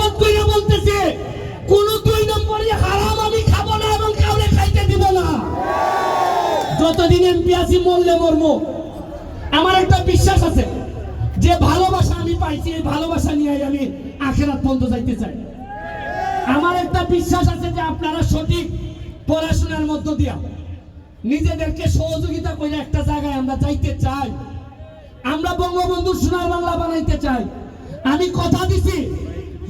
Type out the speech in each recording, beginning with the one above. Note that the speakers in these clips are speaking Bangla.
শপথ করে বলতেছে, কোন দুই নম্বরে হারাম আমি খাব না এবং কাউরে খাইতে দিব না। যতদিন এমপি আছি মরলে মরবো, আমার একটা বিশ্বাস আছে, যে ভালোবাসা আমি পাইছি, এই ভালোবাসা নিয়ে আমি আখেরাত পর্যন্ত যাইতে চাই। আমার একটা বিশ্বাস আছে যে আপনারা সঠিক পড়াশোনার মধ্য দিয়া নিজেদেরকে সহযোগিতা করে একটা জায়গায় আমরা যাইতে চাই। আমরা বঙ্গবন্ধু সোনার বাংলা বানাইতে চাই। আমি কথা দিছি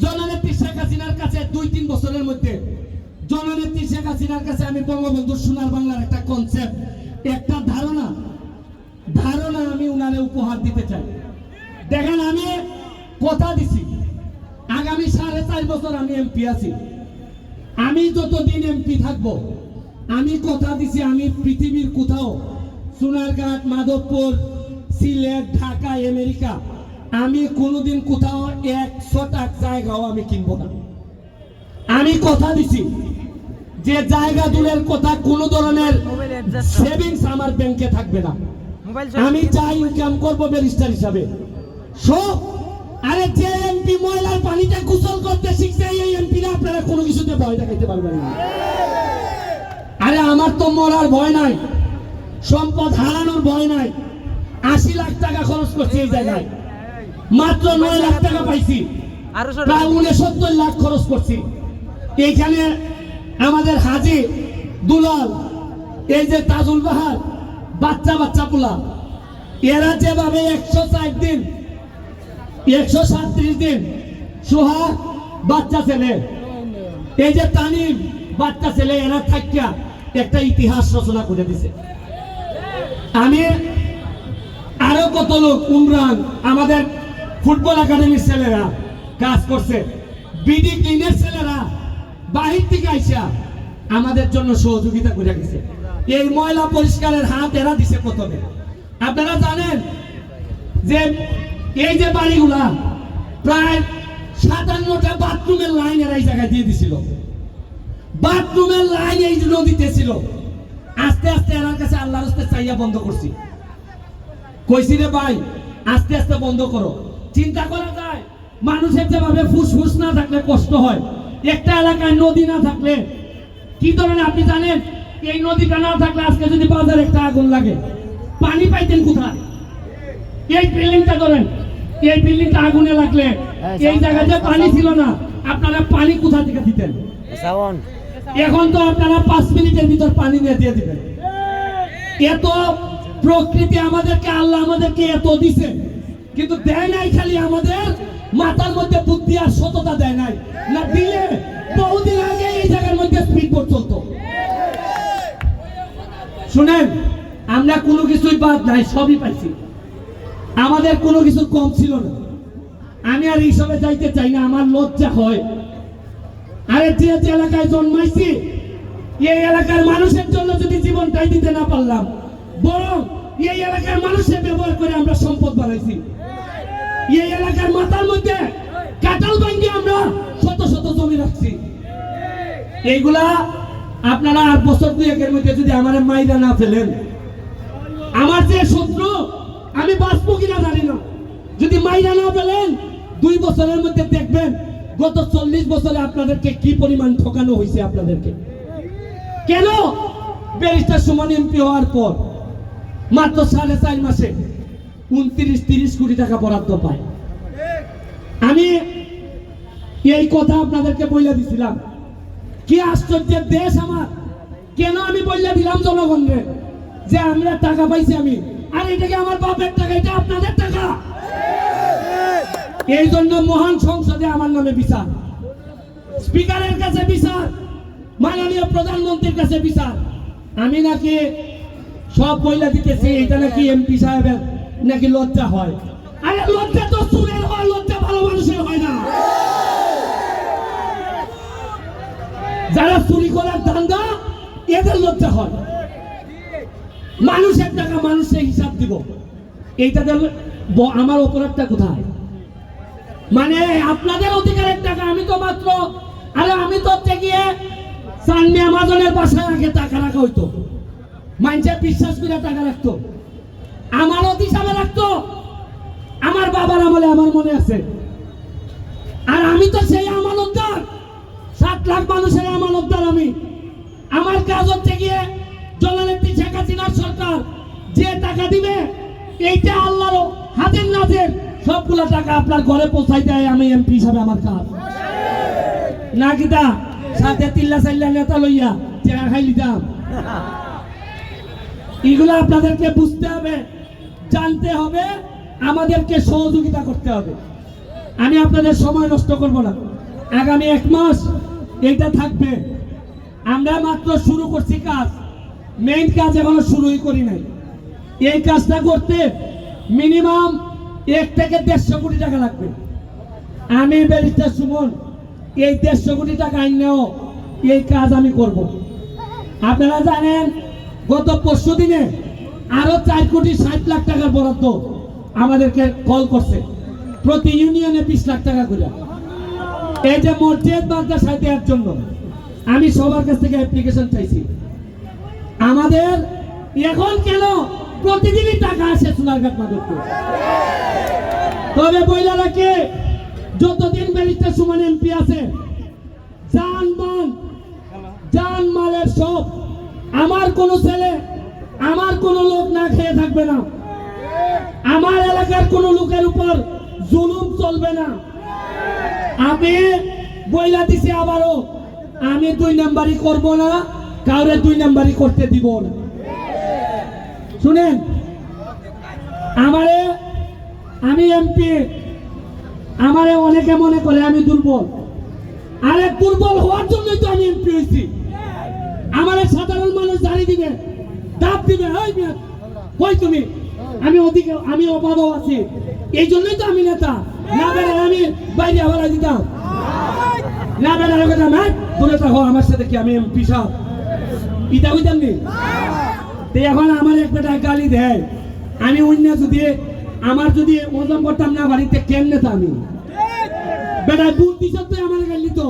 জননেত্রী শেখ হাসিনার কাছে দুই, তিন বছরের মধ্যে, জননেত্রী শেখ হাসিনার কাছে আমি বঙ্গবন্ধু সোনার বাংলার একটা কনসেপ্ট একটা ধারণা। ধারণা আমি উনারে উপহার দিতে চাই। দেখেন, আমি কথা দিছি। আগামী সাড়ে চার বছর আমি এমপি আছি। আমি যতদিন এমপি থাকব, আমি কথা দিছি, আমি পৃথিবীর কোথাও সোনারঘাট মাধবপুর, সিলেট, ঢাকা, আমেরিকা আমি কোনোদিন কোথাও একশো টাক জায়গাও আমি কিনবো না। আমি কথা দিছি যে জায়গা দূরের কথা কোনো ধরনের সেভিংস আমার ব্যাংকে থাকবে না। আমি যা ইনকাম করব ব্যারিস্টার হিসাবে। সব আরে যে এমপি ময়লার পানিতে গোসল করতে শিখছে এই এমপি না আপনারা কোনো কিছুতে ভয় দেখাইতে পারবেন না। আরে আমার তো মরার ভয় নাই সম্পদ হারানোর ভয় নাই। আশি লাখ টাকা খরচ করছি এই জায়গায়। মাত্র নয় লাখ টাকা পাইছি। প্রায় উনসত্তর লাখ খরচ করছি। এইখানে আমাদের হাজি দুলাল এই যে তাজুল বাহার বাচ্চা বাচ্চা পোলা এরা যেভাবে একশো ষাট দিন একশো সাতত্রিশ দিন সোহাগ বাচ্চা ছেলে এই যে তানিম বাচ্চা ছেলে এরা থাকিয়া একটা ইতিহাস রচনা করে দিছে। আমি আরও কত লোক উমরান আমাদের ফুটবল একাডেমির ছেলেরা কাজ করছে। বিডি ক্লিনের ছেলেরা বাহির থেকে আইসা আমাদের জন্য সহযোগিতা করে গেছে। এই ময়লা পরিষ্কারের হাত এরা দিছে প্রথমে। আপনারা জানেন যে এই যে বাড়িগুলা প্রায় সাতান্নটা বাথরুমের লাইন এরা এই জায়গায় দিয়ে দিছিল। বাথরুমের লাইন এই নদীতে ছিল, আস্তে আস্তে এনার কাছে আল্লাহর চাইয়া বন্ধ করছি। কইছি রে ভাই, আস্তে আস্তে বন্ধ করো। চিন্তা করা যায় মানুষের যেভাবে ফুসফুস না থাকলে কষ্ট হয় একটা এলাকায় নদী না থাকলে কি ধরনের আপনি জানেন এই নদীটা না থাকলে আজকে যদি বাজারে একটা আগুন লাগে পানি পাইতেন কোথায়? এই বিল্ডিংটা ধরেন এই বিল্ডিংটা আগুনে লাগলে এই জায়গাতে পানি ছিল না আপনারা পানি কোথা থেকে দিতেন? এখন তো আপনারা পাঁচ মিনিটের ভিতর পানি নিয়ে দিয়ে দিবেন। এত প্রকৃতি আমাদেরকে আল্লাহ আমাদেরকে এত দিছে। কিন্তু দেয় নাই খালি আমাদের। মাথার মধ্যে বুদ্ধি আর সততা দেয় নাই। না দিলে বহুদিন আগে এই জায়গার মধ্যে স্পিড বোট চলতো। শুনেন, আমরা কোনো কিছুই বাদ নাই, সবই পাইছি। আমাদের কোনো কিছু কম ছিল না। আমি আর এইসবে যাইতে চাই না, আমার লজ্জা হয়। আরে যে যে এলাকায় জন্মাইছি, এই এলাকার মানুষের জন্য যদি জীবনটাই দিতে না পারলাম, বরং এই এলাকার ব্যবহার করে আমরা সম্পদ এই এলাকার মাথার মধ্যে আমরা শত শত জমি রাখছি। এইগুলা আপনারা বছর দুয়েকের মধ্যে যদি আমার মাইরা না ফেলেন, আমার যে শত্রু, আমি কিনা জানি না। যদি মাইরা না পেলেন দুই বছরের মধ্যে দেখবেন গত চল্লিশ বছরে আপনাদেরকে কি পরিমাণ ঠকানো হয়েছে আপনাদেরকে। কেন? ব্যারিস্টার সমান এমপি হওয়ার পর। মাত্র সাড়ে চার মাসে উনত্রিশ, তিরিশ কোটি টাকা বরাদ্দ পায়। আমি এই কথা আপনাদেরকে বলে দিছিলাম। কি আশ্চর্যের দেশ আমার। কেন আমি বললে দিলাম জনগণরে যে আমরা টাকা পাইছি আমি। আর এটা কি আমার বাপের টাকা? এটা আপনাদের টাকা। এই জন্য মহান সংসদে আমার নামে বিচার। স্পিকারের কাছে বিচার। মাননীয় প্রধানমন্ত্রীর কাছে বিচার। আমি নাকি সব বইলা দিতেছি এটা নাকি এমপি সাহেবের নাকি লজ্জা হয়? আরে লজ্জা তো সুরের হয় লজ্জা ভালো মানুষের হয় না। যারা চুরি করার ধান্দা এদের লজ্জা হয়। মানুষের টাকা মানুষের হিসাব দিব। এইটা আমার অপরাধটা কোথায়? মানে আপনাদের অধিকারের টাকা আমি তো মাত্র আরে আমি তো গিয়ে সানমি আমাজনের বাসায় আগে টাকা রাখা হইতো। মানুষের বিশ্বাস করে টাকা রাখতো। আমার হিসাবে রাখতো। আমার বাবার আমলে আমার মনে আছে। আর আমি তো সেই আমার লাখ মানুষের আমানতদার আমি। আমার কাজ হচ্ছে গিয়ে জননেত্রী শেখ হাসিনার সরকার। যে টাকা দিবে, এইটা আল্লাহর হাতের নাজের। সবগুলো টাকা আপনার ঘরে পৌঁছাই দেয় আমি এমপি হিসাবে আমার কাজ। না কিতা সাথে তিল্লা চাইল্লা নেতা লইয়া চেয়ার খাই লিতাম এগুলো আপনাদেরকে বুঝতে হবে, জানতে হবে, আমাদেরকে সহযোগিতা করতে হবে। আমি আপনাদের সময় নষ্ট করব না। আগামী এক মাস এইটা থাকবে। আমরা মাত্র শুরু করছি কাজ। মেইন কাজ এখনও শুরুই করি নাই। এই কাজটা করতে মিনিমাম এক থেকে দেড়শো কোটি টাকা লাগবে। আমি ব্যারিস্টার সুমন, এই দেড়শো কোটি টাকা আইনেও এই কাজ আমি করব। আপনারা জানেন গত পরশু দিনে আরও চার কোটি ষাট লাখ টাকার বরাদ্দ আমাদেরকে কল করছে। প্রতি ইউনিয়নে বিশ লাখ টাকা করে। এই যে মসজিদ মাদ্রাসায় দেওয়ার জন্য আমি সবার কাছ থেকে অ্যাপ্লিকেশন চাইছি। আমাদের এখন কেন প্রতিদিনই টাকা আসে সোনারঘাট মাধবপুর? তবে বইলা রাখে, যতদিন ব্যারিস্টার সুমন এমপি আছে জান মান জান মালের সব আমার কোন ছেলে, আমার কোন লোক না খেয়ে থাকবে না। আমার এলাকার কোন লোকের উপর জুলুম চলবে না। আমি বইলা দিছি আবারও, আমি দুই নাম্বারই করব না, কাউরে দুই নাম্বারই করতে দিব না। শুনেন, আমারে, আমি এমপি আমারে অনেকে মনে করে আমি দুর্বল। আরে দুর্বল হওয়ার জন্যই তো আমি এমপি হয়েছি আমারে সাধারণ মানুষ জানি দিবে ডাব দিবে কই তুমি? আমি ওদিকে, আমি অভাবও আছি। এই জন্যই তো আমি নেতা। না বেড়ে আমি বাইরে হওয়া দিতাম। না বেড়ে কথা ম্যাট তোরে তো হো, আমার সাথে কি আমি সাহেব ইটা হইতাম নি? এখন আমার এক বেটা গালি দেয়। আমি অন্য যদি, আমার যদি ওজন করতাম না বাড়িতে কেমনে তো আমি? বেটায় বুট দিছে আমার গালি তো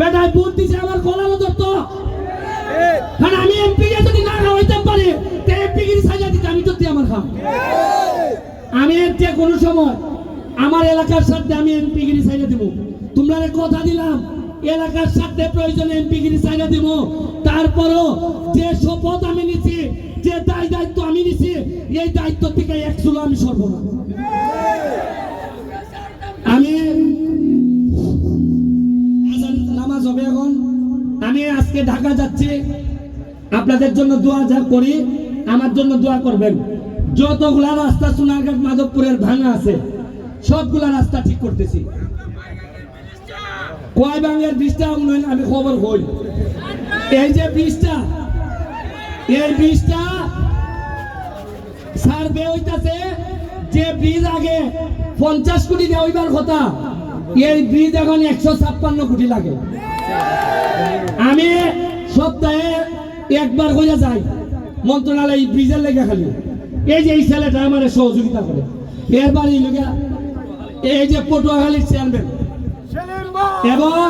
বেটায় বুট দিছে আমার গলানো ধরতো। কারণ আমি এমপি যদি না হইতে পারি, তে এমপি গিরি সাজা দিতে আমি তো আমার খাম। আমি যে কোনো সময় আমার এলাকার সাথে আমি এমপি গিরি সাইডে দিব। তোমরা কথা দিলাম, এলাকার সাথে প্রয়োজনে এমপি গিরি সাইডে দিব। তারপরও যে শপথ আমি নিছি, যে দায় দায়িত্ব আমি নিছি, এই দায়িত্ব থেকে এক চুলো আমি সরব না। আপনাদের জন্য দোয়া যা করি, আমার জন্য দোয়া করবেন। যতগুলা রাস্তা সোনারঘাট মাধবপুরের ভাঙা আছে, সবগুলা রাস্তা ঠিক করতেছি। কয় বাংলার বীজটা উন্নয়ন আমি খবর হই এই যে বীজটা এই বীজটা সার্ভে হইতাছে, যে ব্রিজ আগে পঞ্চাশ কোটি দেওয়া হইবার কথা, এই ব্রিজ এখন একশো ছাপ্পান্ন কোটি লাগে। আমি সপ্তাহে একবার হইয়া যাই মন্ত্রণালয় এই ব্রিজের লেগে খালি। এই যে এই ছেলেটা আমার সহযোগিতা করে। এর বাড়ি লেগে এই যে পটুয়াখালীর চেয়ারম্যান এবং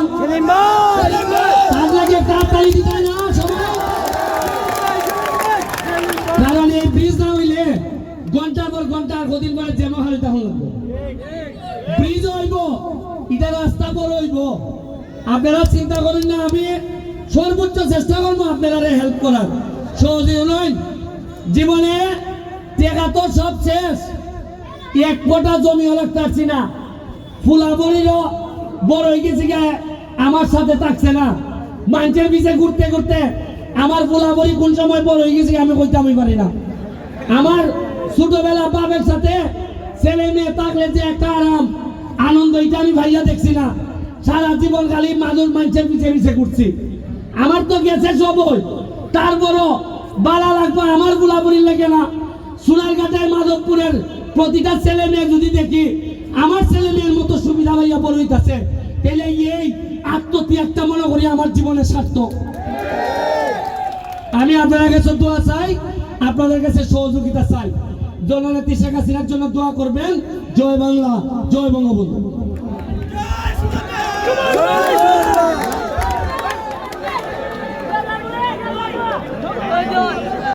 কারণ এই ব্রিজ না হইলে ঘণ্টার পর ঘণ্টা কদিন পরে জেমা হারি তখন লাগবে। ব্রিজ হইব এটা রাস্তা বড় হইব। আপনারা চিন্তা করেন না, আমি সর্বোচ্চ চেষ্টা করব আপনারা হেল্প করার। সহজে নয়। জীবনে টেকা তো সব শেষ। এক ফোটা জমি হলে পারছি না। ফুলাবড়িরও বড় হয়ে গেছে আমার সাথে থাকছে না। মানুষের পিছে ঘুরতে ঘুরতে আমার ফুলাবড়ি কোন সময় বড় হয়ে গেছে আমি কইতে আমি পারি না। আমার ছোটবেলা বাপের সাথে ছেলে মেয়ে থাকলে যে একটা আরাম, আনন্দ, এটা আমি ভাইয়া দেখছি না। সারা জীবন খালি মানুষ মানুষের পিছে পিছে ঘুরছি। আমার তো গেছে সবই। তারপরও বালা লাগবে আমার গুলাবুড়ি লাগে না। সোনারঘাটের মাধবপুরের প্রতিটা ছেলে মেয়ে যদি দেখি, আমার ছেলে মেয়ের মতো সুবিধা ভাইয়া বড় হইতাছে, তাহলে এই আত্মত্যাগটা মনে করি আমার জীবনের সার্থক। আমি আপনাদের কাছে দোয়া চাই, আপনাদের কাছে সহযোগিতা চাই। জননেত্রী শেখ হাসিনার জন্য দোয়া করবেন। জয় বাংলা, জয় বঙ্গবন্ধু।